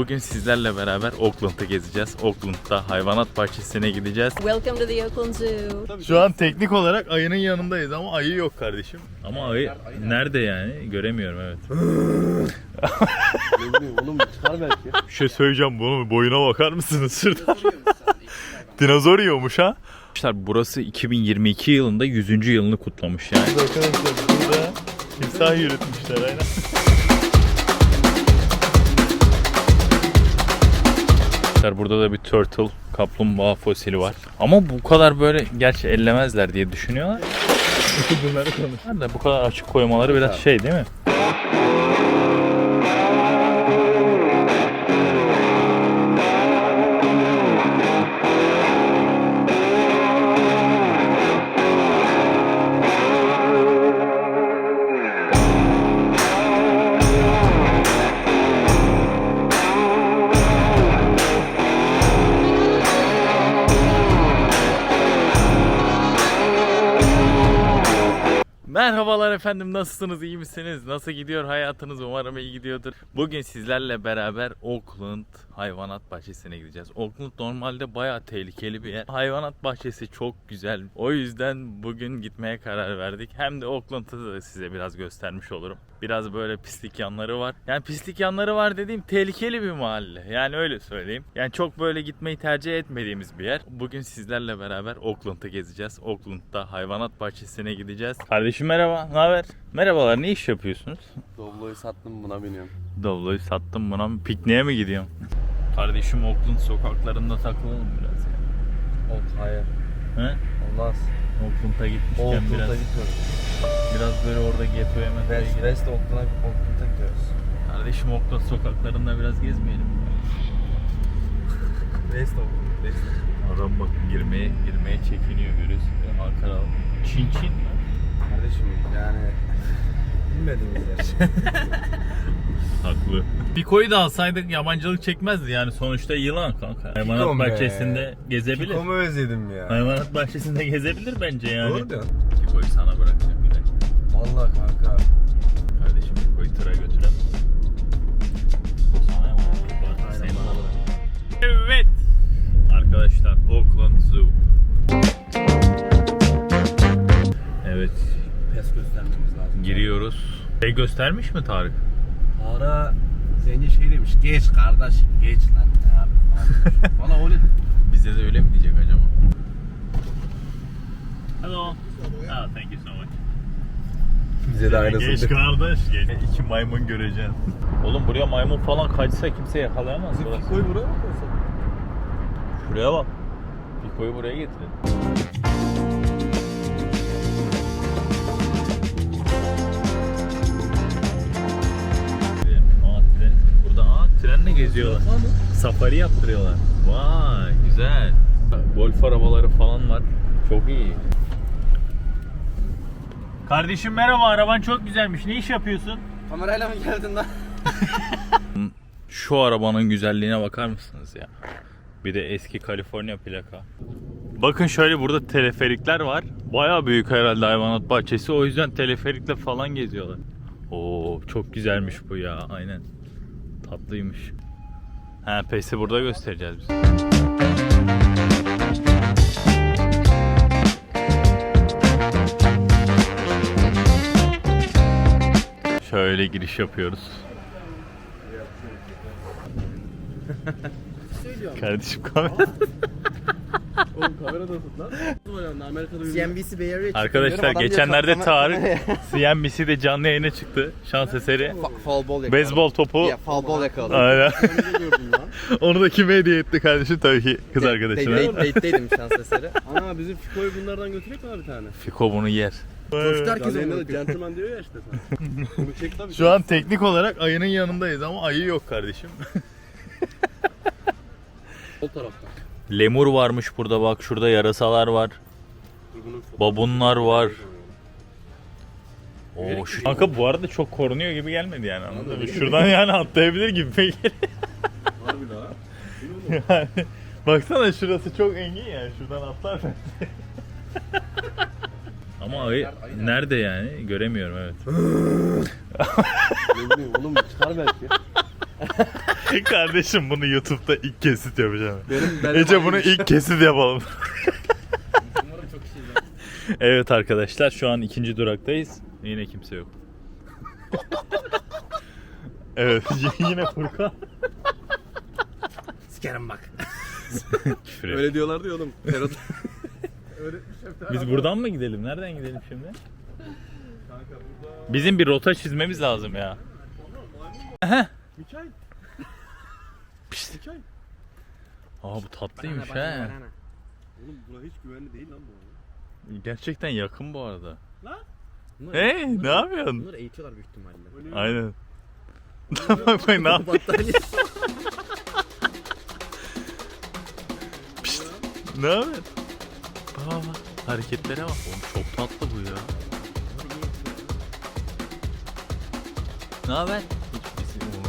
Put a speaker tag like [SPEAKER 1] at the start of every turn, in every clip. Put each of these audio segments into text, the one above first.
[SPEAKER 1] Bugün sizlerle beraber Auckland'ı gezeceğiz. Auckland'da hayvanat bahçesine gideceğiz.
[SPEAKER 2] Welcome to the Oakland Zoo.
[SPEAKER 1] Şu an teknik olarak ayının yanındayız ama ayı yok kardeşim. Ama ayı nerede yani? Göremiyorum evet.
[SPEAKER 3] Oğlum çıkar belki.
[SPEAKER 1] Bir şey söyleyeceğim bunun boyuna bakar mısınız şuradan? Dinozor yiyormuş ha. Arkadaşlar burası 2022 yılında 100. yılını kutlamış yani. Arkadaşlar burada timsah yürütmüşler aynen. Arkadaşlar burada da bir turtle, kaplumbağa fosili var. Ama bu kadar böyle gerçi ellemezler diye düşünüyorlar. Bunları konuşuyorlar da bu kadar açık koymaları biraz şey değil mi? Efendim nasılsınız? İyi misiniz? Nasıl gidiyor hayatınız? Umarım iyi gidiyordur. Bugün sizlerle beraber Auckland hayvanat bahçesine gideceğiz. Auckland normalde baya tehlikeli bir yer. Hayvanat bahçesi çok güzel. O yüzden bugün gitmeye karar verdik. Hem de Auckland'ı da size biraz göstermiş olurum. Biraz böyle pislik yanları var. Yani pislik yanları var dediğim tehlikeli bir mahalle. Yani öyle söyleyeyim. Yani çok böyle gitmeyi tercih etmediğimiz bir yer. Bugün sizlerle beraber Auckland'ı gezeceğiz. Auckland'da hayvanat bahçesine gideceğiz. Kardeşim merhaba, ne? Merhabalar, ne iş yapıyorsunuz?
[SPEAKER 3] Dobloyu sattım buna biniyorum.
[SPEAKER 1] Dobloyu sattım buna mı? Pikniğe mi gidiyorum? Kardeşim Auckland sokaklarında takılalım biraz ya.
[SPEAKER 3] Ol hayır.
[SPEAKER 1] He?
[SPEAKER 3] Olmaz.
[SPEAKER 1] Auckland'a gitmişken
[SPEAKER 3] Oakland'a
[SPEAKER 1] biraz,
[SPEAKER 3] gitmiyoruz.
[SPEAKER 1] biraz böyle orada getoya metoya gidelim.
[SPEAKER 3] West Oakland'a Oakland'a gidiyoruz.
[SPEAKER 1] Kardeşim Auckland sokaklarında biraz gezmeyelim mi?
[SPEAKER 3] West Oakland. West.
[SPEAKER 1] Adam bak girmeye girmeye çekiniyor görüyorsun. Ankara Çin Çin mi?
[SPEAKER 3] Kardeşim yani bilmediğimiz yer.
[SPEAKER 1] Haklı. Piko'yu da alsaydık yabancılık çekmezdi yani sonuçta yılan kanka. Hayvanat
[SPEAKER 3] Pikom be.
[SPEAKER 1] bahçesinde gezebilir.
[SPEAKER 3] Kikomu özledim ya.
[SPEAKER 1] Hayvanat bahçesinde gezebilir bence yani.
[SPEAKER 3] Doğru diyorsun.
[SPEAKER 1] Piko'yu sana bırakacağım
[SPEAKER 3] lazım.
[SPEAKER 1] giriyoruz. Şey göstermiş mi Tarık?
[SPEAKER 3] Ara zenci şey demiş. Geç kardeş. Geç lan. Abi. Valla öyle.
[SPEAKER 1] Bize de öyle mi diyecek acaba? Hello. Oh, thank you so much.
[SPEAKER 3] Bize de
[SPEAKER 1] Geç
[SPEAKER 3] aynısını.
[SPEAKER 1] kardeş. Geç. İki maymun göreceksin. Oğlum buraya maymun falan kaçsa kimse yakalayamaz.
[SPEAKER 3] Bizim. Kiko'yu buraya mı koysak?
[SPEAKER 1] Şuraya bak. Piko'yu buraya getirelim. Trenle geziyorlar. Safari yaptırıyorlar. Vay güzel. Golf arabaları falan var. Çok iyi. Kardeşim merhaba araban çok güzelmiş. Ne iş yapıyorsun?
[SPEAKER 3] Kamerayla mı geldin lan?
[SPEAKER 1] Şu arabanın güzelliğine bakar mısınız ya? Bir de eski Kaliforniya plaka. Bakın şöyle burada teleferikler var. Baya büyük herhalde hayvanat bahçesi. O yüzden teleferikle falan geziyorlar. Oo çok güzelmiş bu ya. Aynen. Tatlıymış. Ha pesi burada göstereceğiz biz. Şöyle giriş yapıyoruz. Kardeşim kamera.
[SPEAKER 3] Oğlum kamera da tut lan. Amerika'da bir
[SPEAKER 4] CNBC Bay Area
[SPEAKER 1] Arkadaşlar geçenlerde Tarık CNBC'de canlı yayına çıktı. Şans eseri.
[SPEAKER 4] Fa- ball.
[SPEAKER 1] Beyzbol topu.
[SPEAKER 4] Ya fall ball yakaladım.
[SPEAKER 1] Aynen.
[SPEAKER 3] gördüm lan.
[SPEAKER 1] Onu da kime hediye etti kardeşim? Tabii ki kız arkadaşına.
[SPEAKER 4] date- Date'deydim şans eseri.
[SPEAKER 3] Ana bizim Fiko'yu bunlardan götürek mi abi bir tane?
[SPEAKER 1] Fiko bunu yer.
[SPEAKER 4] Coştu herkes onu.
[SPEAKER 3] gentleman diyor ya işte sana. Bunu çek tabii.
[SPEAKER 1] Şu an teknik olarak ayının yanındayız ama ayı yok kardeşim.
[SPEAKER 3] Sol tarafta.
[SPEAKER 1] Lemur varmış burada bak. Şurada yarasalar var. Babunlar var. Oo, şu... Kanka bu arada çok korunuyor gibi gelmedi yani anladın mı? Şuradan yani atlayabilir gibi geliyor.
[SPEAKER 3] Harbi daha.
[SPEAKER 1] yani, baksana şurası çok engin yani şuradan atlar bence. Ama ayı nerede yani? Göremiyorum evet.
[SPEAKER 3] Ne bileyim oğlum çıkar belki.
[SPEAKER 1] Kardeşim bunu YouTube'da ilk kesit yapacağım.
[SPEAKER 4] Benim benim
[SPEAKER 1] Ece bunu ilk kesit yapalım. Evet arkadaşlar şu an ikinci duraktayız. Yine kimse yok. evet yine Furkan.
[SPEAKER 3] Sikerim bak.
[SPEAKER 1] Küfür et.
[SPEAKER 4] Öyle diyorlardı ya oğlum. Ferhat.
[SPEAKER 1] Biz buradan mı gidelim? Nereden gidelim şimdi? Bizim bir rota çizmemiz lazım ya. Heh.
[SPEAKER 3] Mikael.
[SPEAKER 1] Pişt.
[SPEAKER 3] Mikael.
[SPEAKER 1] Aa bu tatlıymış he.
[SPEAKER 3] Oğlum bura hiç güvenli değil lan bu arada.
[SPEAKER 1] Gerçekten yakın bu arada.
[SPEAKER 4] Bunlar-
[SPEAKER 1] Hey ne
[SPEAKER 4] bunlar-
[SPEAKER 1] yapıyorsun?
[SPEAKER 4] Bunları eğitiyorlar büyük ihtimalle.
[SPEAKER 3] Öyle
[SPEAKER 1] Aynen. bak bak ne yap?
[SPEAKER 4] Battaniye.
[SPEAKER 1] Pişt. Ne yapıyorsun? Bak bak, bak. Hareketlere bak. Oğlum çok tatlı bu ya. Ne haber?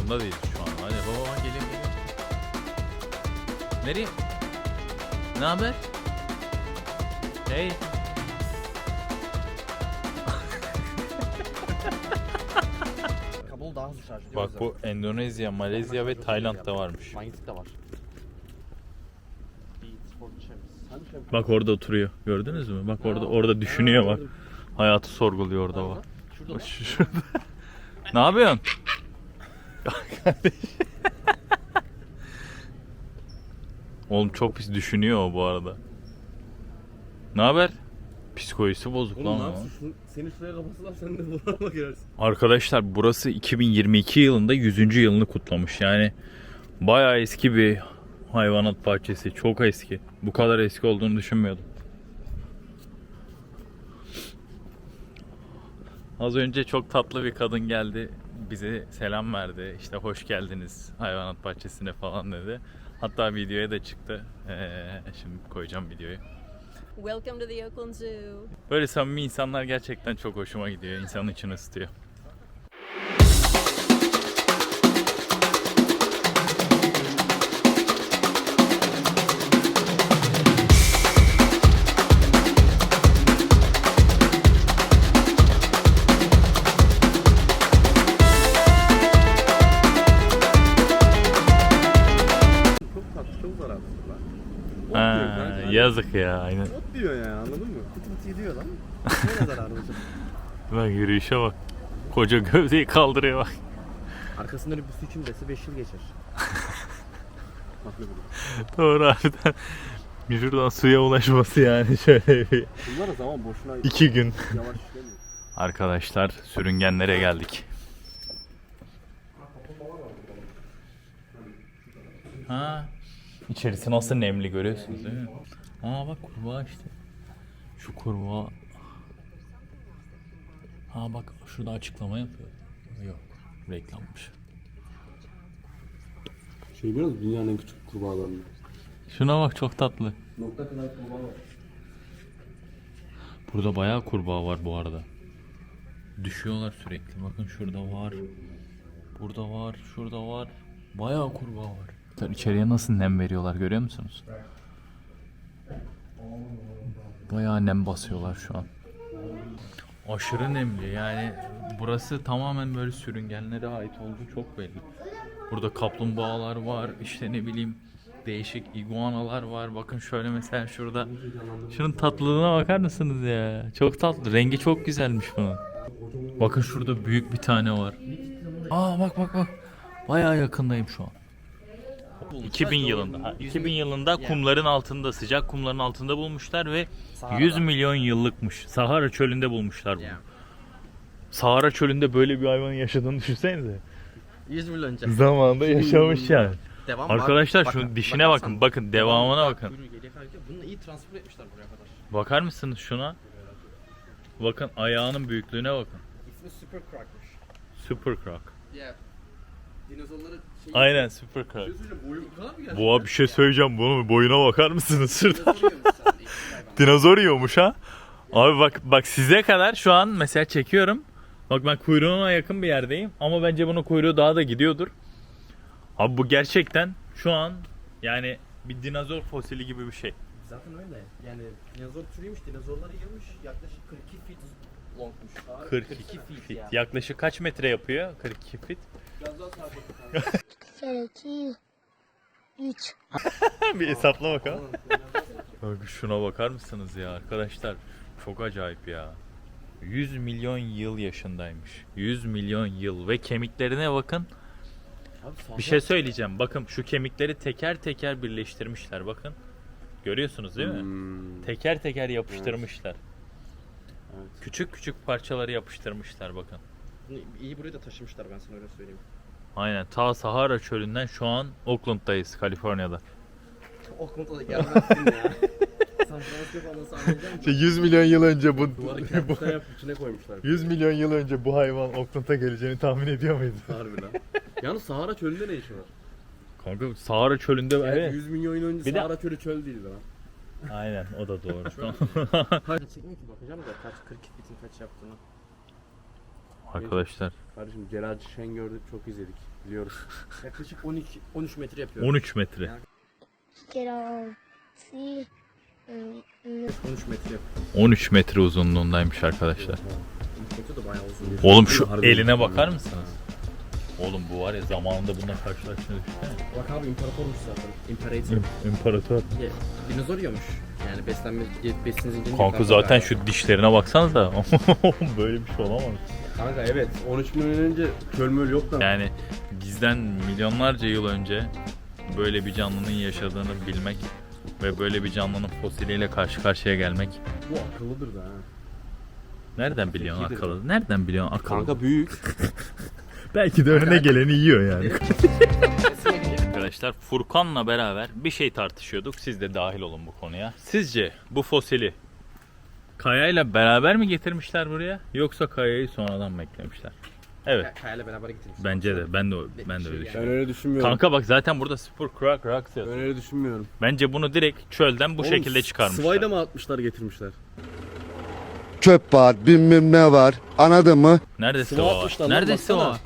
[SPEAKER 1] Umurumda değil şu an. Hadi baba bak geliyor geliyor. Nereye? Ne haber? Hey.
[SPEAKER 4] Kablo daha hızlı şarj ediyor.
[SPEAKER 1] Bak bu Endonezya, Malezya ve Tayland'da varmış.
[SPEAKER 4] Manyetik de var.
[SPEAKER 1] Bak orada oturuyor. Gördünüz mü? Bak orada orada düşünüyor bak. Hayatı sorguluyor orada bak.
[SPEAKER 4] Şurada
[SPEAKER 1] Bak
[SPEAKER 4] bak.
[SPEAKER 1] şu- Şurada. ne yapıyorsun? Oğlum çok pis düşünüyor o bu arada. Ne haber? Psikolojisi bozuk
[SPEAKER 3] Oğlum
[SPEAKER 1] lan
[SPEAKER 3] ne
[SPEAKER 1] o.
[SPEAKER 3] yapsın? Şunu- Seni şuraya kapatsalar sen de burama girersin.
[SPEAKER 1] Arkadaşlar burası 2022 yılında 100. yılını kutlamış. Yani bayağı eski bir hayvanat bahçesi. Çok eski. Bu kadar eski olduğunu düşünmüyordum. Az önce çok tatlı bir kadın geldi. Bize selam verdi. İşte hoş geldiniz hayvanat bahçesine falan dedi. Hatta videoya da çıktı. Ee, şimdi koyacağım videoyu.
[SPEAKER 2] Welcome to the Oakland Zoo.
[SPEAKER 1] Böyle samimi insanlar gerçekten çok hoşuma gidiyor. İnsanın içini ısıtıyor. Yazık ya aynen.
[SPEAKER 3] Ot diyor yani anladın mı?
[SPEAKER 4] Pıt pıt yediyor lan. Ne zararı olacak?
[SPEAKER 1] Bak yürüyüşe bak. Koca gövdeyi kaldırıyor bak.
[SPEAKER 4] Arkasında öyle bir su için dese 5 yıl geçer.
[SPEAKER 1] Doğru harbiden. Şuradan suya ulaşması yani şöyle bir
[SPEAKER 3] Bunlara zaman boşuna
[SPEAKER 1] iki gün.
[SPEAKER 3] yavaş işlemiyor.
[SPEAKER 1] Arkadaşlar sürüngenlere geldik. Ha. İçerisi nasıl nemli görüyorsunuz değil mi? Aa bak kurbağa işte. Şu kurbağa. Ha bak şurada açıklama yapıyor. Yok reklammış.
[SPEAKER 3] Şey biraz dünyanın en küçük kurbağalarından.
[SPEAKER 1] Şuna bak çok tatlı.
[SPEAKER 3] Nokta kadar kurbağa var.
[SPEAKER 1] Burada bayağı kurbağa var bu arada. Düşüyorlar sürekli. Bakın şurada var. Burada var. Şurada var. Bayağı kurbağa var. İçeriye nasıl nem veriyorlar görüyor musunuz? Bayağı nem basıyorlar şu an. Aşırı nemli yani burası tamamen böyle sürüngenlere ait olduğu çok belli. Burada kaplumbağalar var işte ne bileyim değişik iguanalar var. Bakın şöyle mesela şurada Şunun tatlılığına bakar mısınız ya? Çok tatlı. Rengi çok güzelmiş bunun. Bakın şurada büyük bir tane var. Aa bak bak bak. Bayağı yakındayım şu an. 2000 yılında. ha, 2000 yılında kumların altında, sıcak kumların altında bulmuşlar ve 100 milyon yıllıkmış. Sahara çölünde bulmuşlar bunu. Sahara çölünde böyle bir hayvanın yaşadığını düşünsenize.
[SPEAKER 4] 100 milyon önce.
[SPEAKER 1] Zamanında yaşamış yani.
[SPEAKER 4] Devam
[SPEAKER 1] Arkadaşlar
[SPEAKER 4] bak-
[SPEAKER 1] şunun dişine
[SPEAKER 4] bakarsan-
[SPEAKER 1] bakın. Bakın devamına
[SPEAKER 4] Bak,
[SPEAKER 1] bakın.
[SPEAKER 4] kuyruğu geriye kadar gidiyor. Bunu iyi transfer etmişler buraya kadar.
[SPEAKER 1] Bakar mısınız şuna? Bakın ayağının büyüklüğüne bakın.
[SPEAKER 4] İsmi Super Crock'mış.
[SPEAKER 1] Super Croc.
[SPEAKER 4] Yeah. Dinozorları şey...
[SPEAKER 1] Aynen Super
[SPEAKER 3] geldi?
[SPEAKER 1] Boğa bir şey söyleyeceğim bunun boyuna bakar mısınız şurada?
[SPEAKER 4] Dinozor yiyormuş
[SPEAKER 1] ha. Abi bak bak size kadar şu an mesela çekiyorum. Bak ben kuyruğuna yakın bir yerdeyim ama bence bunun kuyruğu daha da gidiyordur. Abi bu gerçekten şu an yani bir dinozor fosili gibi bir şey.
[SPEAKER 4] Zaten öyle. Yani dinozor türüymüş, dinozorları yiyormuş. Yaklaşık 42 feet longmuş.
[SPEAKER 1] 42
[SPEAKER 4] feet
[SPEAKER 1] fit.
[SPEAKER 4] ya.
[SPEAKER 1] Yaklaşık kaç metre yapıyor? 42 fit.
[SPEAKER 5] Kere iki, üç.
[SPEAKER 1] bir hesapla bakalım. Bak şuna bakar mısınız ya arkadaşlar? Çok acayip ya. 100 milyon yıl yaşındaymış. 100 milyon yıl ve kemiklerine bakın. Bir şey söyleyeceğim. Bakın şu kemikleri teker teker birleştirmişler bakın. Görüyorsunuz değil mi?
[SPEAKER 3] Hmm.
[SPEAKER 1] Teker teker yapıştırmışlar.
[SPEAKER 3] Evet.
[SPEAKER 1] Küçük küçük parçaları yapıştırmışlar bakın.
[SPEAKER 4] İyi burayı da taşımışlar ben sana öyle söyleyeyim.
[SPEAKER 1] Aynen ta Sahara çölünden şu an Oakland'dayız Kaliforniya'da.
[SPEAKER 4] Oakland'a da gelmezsin ya. San Francisco falan sahilden
[SPEAKER 1] 100 milyon yıl önce bu,
[SPEAKER 3] Duvarı yapıp içine koymuşlar.
[SPEAKER 1] 100 milyon yıl önce bu hayvan Oakland'a geleceğini tahmin ediyor muydun?
[SPEAKER 3] Harbi lan. Yalnız Sahara çölünde ne işi var?
[SPEAKER 1] Kanka Sahara çölünde
[SPEAKER 3] Yani
[SPEAKER 1] evet.
[SPEAKER 3] 100 milyon yıl önce
[SPEAKER 1] Bir de-
[SPEAKER 3] Sahara çölü çöl değildi lan.
[SPEAKER 1] Aynen o da doğru.
[SPEAKER 4] Çekmiyor ki bakacağım da kaç 40 bitin kaç yaptığını.
[SPEAKER 1] Arkadaşlar
[SPEAKER 3] Kardeşim Celal Şen gördük çok izledik. Biliyoruz.
[SPEAKER 4] Yaklaşık 12 13 metre yapıyor.
[SPEAKER 1] 13 metre.
[SPEAKER 5] ıı,
[SPEAKER 4] 13 metre yapıyor.
[SPEAKER 1] 13 metre uzunluğundaymış arkadaşlar.
[SPEAKER 4] 13 metre de bayağı uzun.
[SPEAKER 1] Oğlum şu eline bakar mısınız? Oğlum bu var ya zamanında bununla karşılaştığını düşünsene.
[SPEAKER 4] Bak abi imparatormuş zaten. İmparator.
[SPEAKER 1] İm- İmparator.
[SPEAKER 4] Ya, dinozor yiyormuş. Yani beslenme besin zincirini
[SPEAKER 1] Kanka zaten şu dişlerine baksanıza. Böyle bir şey olamaz.
[SPEAKER 3] Kanka evet 13 milyon önce çöl möl yok da.
[SPEAKER 1] Yani bizden milyonlarca yıl önce böyle bir canlının yaşadığını bilmek ve böyle bir canlının fosiliyle karşı karşıya gelmek.
[SPEAKER 3] Bu akıllıdır da ha.
[SPEAKER 1] Nereden biliyorsun
[SPEAKER 3] Zekidir.
[SPEAKER 1] akıllı? Nereden biliyorsun akıllı?
[SPEAKER 3] Kanka büyük.
[SPEAKER 1] Belki de önüne geleni yiyor yani. Arkadaşlar Furkan'la beraber bir şey tartışıyorduk. Siz de dahil olun bu konuya. Sizce bu fosili kayayla beraber mi getirmişler buraya yoksa kayayı sonradan mı eklemişler? Evet.
[SPEAKER 4] Kaya'yla beraber getirmiş.
[SPEAKER 1] Bence de. Ben de ben de öyle
[SPEAKER 3] Ben
[SPEAKER 1] düşünüyorum.
[SPEAKER 3] öyle düşünmüyorum.
[SPEAKER 1] Kanka bak zaten burada Spur Crack yazıyor.
[SPEAKER 3] Ben öyle düşünmüyorum.
[SPEAKER 1] Bence bunu direkt çölden bu
[SPEAKER 3] Oğlum,
[SPEAKER 1] şekilde çıkarmışlar.
[SPEAKER 3] Sıvayla mı atmışlar getirmişler?
[SPEAKER 6] çöp var, bilmem ne var. Anladın mı?
[SPEAKER 1] Nerede
[SPEAKER 3] Sıva
[SPEAKER 1] sıva
[SPEAKER 3] atmışlar lan,
[SPEAKER 1] Nerede
[SPEAKER 3] baksana.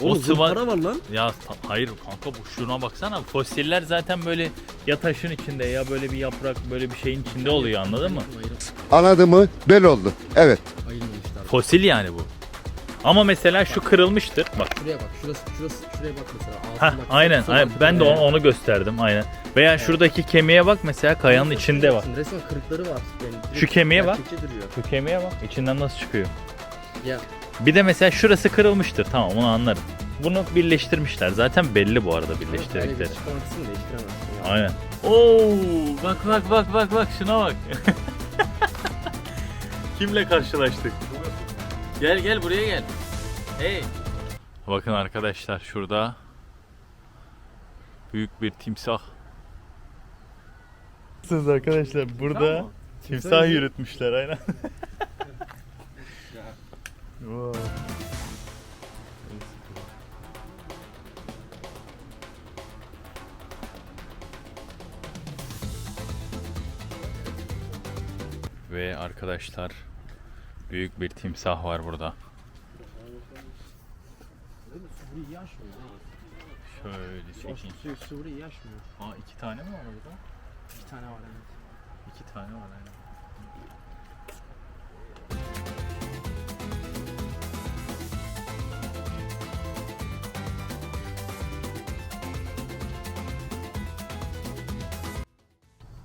[SPEAKER 1] Var?
[SPEAKER 3] Oğlum
[SPEAKER 1] O sıva-
[SPEAKER 3] zımpara var lan.
[SPEAKER 1] Ya ta- hayır kanka bu şuna baksana. Fosiller zaten böyle ya taşın içinde ya böyle bir yaprak böyle bir şeyin içinde oluyor anladın mı?
[SPEAKER 6] Anladın mı? Bel oldu. Evet.
[SPEAKER 1] Fosil yani bu. Ama mesela şu kırılmıştır. Bak.
[SPEAKER 4] Şuraya bak. Şurası, şurası, şuraya bak mesela.
[SPEAKER 1] Ha
[SPEAKER 4] Ağzındaki
[SPEAKER 1] aynen.
[SPEAKER 4] var.
[SPEAKER 1] Ben de onu, onu gösterdim aynen. Veya şuradaki kemiğe bak mesela kayanın içinde var.
[SPEAKER 4] Resmen kırıkları var. Yani
[SPEAKER 1] Şu kemiğe bak.
[SPEAKER 3] Gerçekçi duruyor.
[SPEAKER 1] Şu kemiğe bak. İçinden nasıl çıkıyor?
[SPEAKER 4] Ya
[SPEAKER 1] Bir de mesela şurası kırılmıştır. Tamam onu anlarım. Bunu birleştirmişler. Zaten belli bu arada
[SPEAKER 4] yani bir
[SPEAKER 1] birleştirdikleri.
[SPEAKER 4] çıkartısını değiştiremezsin. Ya.
[SPEAKER 1] Aynen. Oo, bak bak bak bak bak şuna bak. Kimle karşılaştık? Gel gel buraya gel. Hey. Bakın arkadaşlar şurada büyük bir timsah. Siz arkadaşlar burada timsah yürütmüşler aynen. Wow. Ve arkadaşlar büyük bir timsah var burada. Şöyle çekeyim.
[SPEAKER 4] Su, Suri iyi aşmıyor.
[SPEAKER 1] Aa iki tane mi var burada?
[SPEAKER 4] İki tane var evet.
[SPEAKER 1] İki tane var aynen.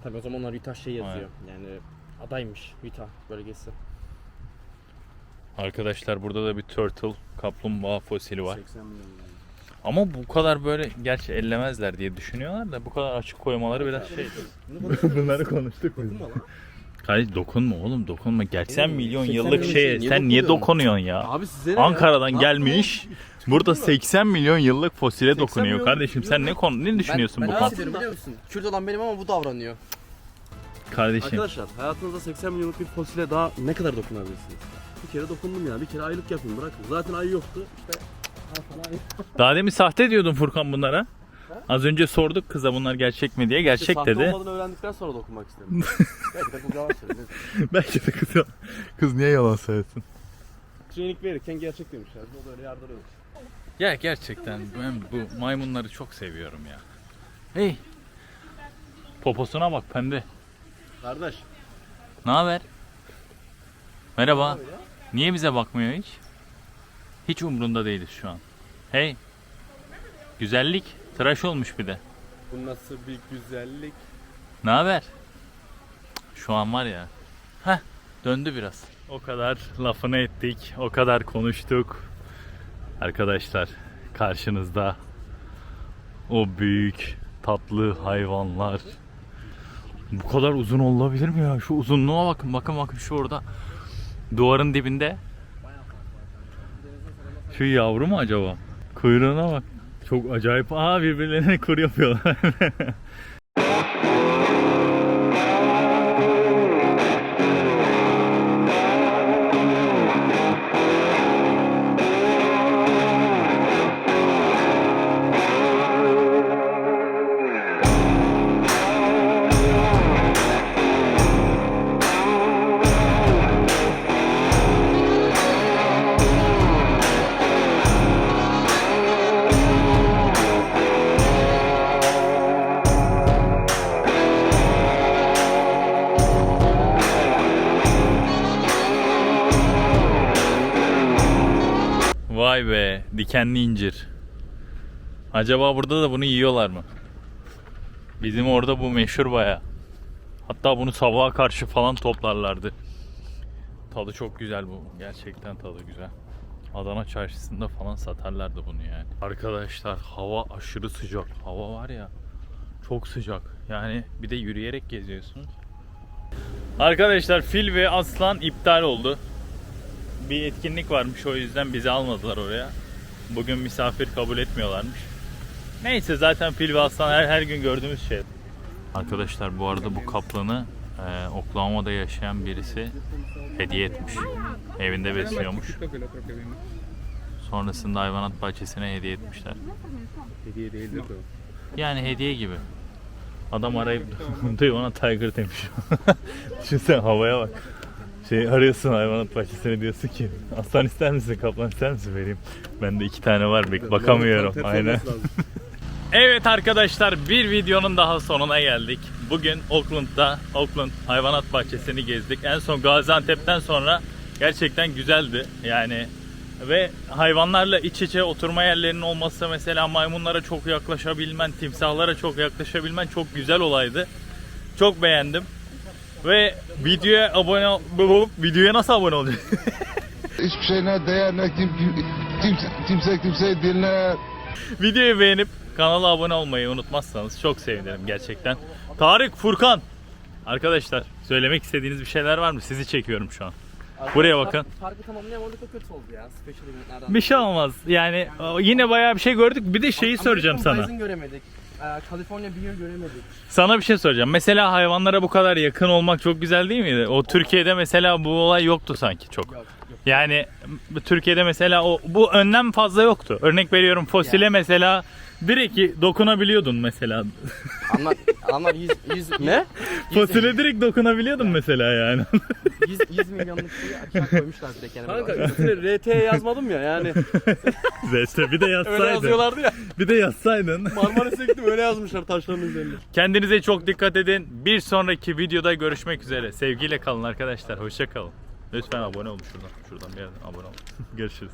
[SPEAKER 4] Tabii o zamanlar Utah şey yazıyor. Yani adaymış Utah bölgesi.
[SPEAKER 1] Arkadaşlar burada da bir turtle kaplumbağa fosili var.
[SPEAKER 3] 80 milyon. yani.
[SPEAKER 1] Ama bu kadar böyle gerçi ellemezler diye düşünüyorlar da bu kadar açık koymaları biraz şey. Bunları konuştuk biz.
[SPEAKER 4] Lan.
[SPEAKER 1] Kardeş dokunma oğlum dokunma. Gerçi sen
[SPEAKER 4] Oğlum,
[SPEAKER 1] milyon
[SPEAKER 4] 80
[SPEAKER 1] yıllık
[SPEAKER 4] milyon
[SPEAKER 1] şeye
[SPEAKER 4] şey,
[SPEAKER 1] sen
[SPEAKER 4] niye dokunuyorsun?
[SPEAKER 1] dokunuyorsun ya?
[SPEAKER 3] Abi size ne ya?
[SPEAKER 1] Ankara'dan
[SPEAKER 3] Ne
[SPEAKER 1] gelmiş. Burada 80 milyon yıllık fosile
[SPEAKER 3] 80
[SPEAKER 1] dokunuyor
[SPEAKER 3] milyon
[SPEAKER 1] kardeşim. Sen ne konu ne düşünüyorsun
[SPEAKER 4] ben,
[SPEAKER 1] bu
[SPEAKER 4] ben
[SPEAKER 1] konu?
[SPEAKER 4] nasıl diyorum biliyor musun? Kürt olan benim ama bu davranıyor.
[SPEAKER 1] Kardeşim
[SPEAKER 3] Arkadaşlar hayatınızda 80 milyonluk bir fosile daha ne kadar dokunabilirsiniz? Bir kere dokundum ya. Bir kere aylık yapayım bırakın. Zaten ay yoktu. İşte
[SPEAKER 1] daha demin sahte diyordun Furkan bunlara. Az önce sorduk kıza bunlar gerçek mi diye. Gerçek
[SPEAKER 3] işte sahte
[SPEAKER 1] dedi.
[SPEAKER 3] olmadığını öğrendikten sonra dokunmak istedim. Belki de bu yalan söylüyor.
[SPEAKER 1] Belki de kız, kız niye yalan söylesin?
[SPEAKER 3] Training verirken gerçek demişler. O da öyle yardırıyormuş.
[SPEAKER 1] Ya gerçekten ben bu maymunları çok seviyorum ya. Hey. Poposuna bak pembe.
[SPEAKER 3] Kardeş.
[SPEAKER 1] Ne haber? Merhaba. Niye bize bakmıyor hiç? Hiç umrunda değiliz şu an. Hey. Güzellik tıraş olmuş bir de.
[SPEAKER 3] Bu nasıl bir güzellik.
[SPEAKER 1] Ne haber? Şu an var ya. Heh döndü biraz. O kadar lafını ettik. O kadar konuştuk. Arkadaşlar karşınızda o büyük tatlı hayvanlar. Bu kadar uzun olabilir mi ya? Şu uzunluğa bakın. Bakın bakın şu orada. Duvarın dibinde. Şu yavru mu acaba? Kuyruğuna bak. Çok acayip. Aa birbirlerine kur yapıyorlar. Dikenli incir. Acaba burada da bunu yiyorlar mı? Bizim orada bu meşhur baya. Hatta bunu sabaha karşı falan toplarlardı. Tadı çok güzel bu. Gerçekten tadı güzel. Adana çarşısında falan satarlardı bunu yani. Arkadaşlar hava aşırı sıcak. Hava var ya çok sıcak. Yani bir de yürüyerek geziyorsunuz. Arkadaşlar fil ve aslan iptal oldu bir etkinlik varmış o yüzden bizi almadılar oraya. Bugün misafir kabul etmiyorlarmış. Neyse zaten fil ve aslan her, her gün gördüğümüz şey. Arkadaşlar bu arada bu kaplanı e, Oklahoma'da yaşayan birisi hediye etmiş. Evinde besliyormuş. Sonrasında hayvanat bahçesine hediye etmişler.
[SPEAKER 3] Hediye değildir o.
[SPEAKER 1] Yani hediye gibi. Adam arayıp diyor ona tiger demiş. Düşünsene havaya bak. Şey arıyorsun hayvanat bahçesine diyorsun ki aslan ister misin kaplan ister misin vereyim. Bende iki tane var bek bakamıyorum. Aynen. Evet arkadaşlar bir videonun daha sonuna geldik. Bugün Oakland'da Oakland Hayvanat Bahçesi'ni gezdik. En son Gaziantep'ten sonra gerçekten güzeldi. Yani ve hayvanlarla iç içe oturma yerlerinin olması mesela maymunlara çok yaklaşabilmen, timsahlara çok yaklaşabilmen çok güzel olaydı. Çok beğendim. Ve videoya abone ol... Videoya nasıl abone olacak?
[SPEAKER 6] Hiçbir şeyine değer ne kim, kimse, kimse kimseyi dinler.
[SPEAKER 1] Videoyu beğenip kanala abone olmayı unutmazsanız çok sevinirim gerçekten. Tarık, Furkan. Arkadaşlar söylemek istediğiniz bir şeyler var mı? Sizi çekiyorum şu an. Buraya bakın.
[SPEAKER 4] Farkı tamamlayamadık o kötü oldu ya. Special eventlerden.
[SPEAKER 1] Bir şey olmaz. Yani yine bayağı bir şey gördük. Bir de şeyi soracağım sana.
[SPEAKER 4] Göremedik. Ee, California Beer göremedik.
[SPEAKER 1] Sana bir şey soracağım. Mesela hayvanlara bu kadar yakın olmak çok güzel değil miydi? O Türkiye'de mesela bu olay yoktu sanki çok.
[SPEAKER 4] Yok, yok.
[SPEAKER 1] Yani Türkiye'de mesela o bu önlem fazla yoktu. Örnek veriyorum fosile mesela direkt dokunabiliyordun mesela.
[SPEAKER 4] Anlar, anlar 100, 100, ne?
[SPEAKER 1] Fosile direkt dokunabiliyordun mesela yani.
[SPEAKER 4] 100, 100 milyonluk şeyi aşağı koymuşlar direkt yani.
[SPEAKER 3] Kanka üstüne RT yazmadım ya yani.
[SPEAKER 1] Zeste bir de
[SPEAKER 3] Öyle
[SPEAKER 1] yazsaydın.
[SPEAKER 3] yazıyorlardı ya.
[SPEAKER 1] Bir de yazsaydın.
[SPEAKER 3] Marmaris'e gittim öyle yazmışlar taşların üzerine.
[SPEAKER 1] Kendinize çok dikkat edin. Bir sonraki videoda görüşmek üzere. Sevgiyle kalın arkadaşlar. Hoşça kalın. Lütfen abone olun şuradan. Şuradan bir yerden abone olun. Görüşürüz.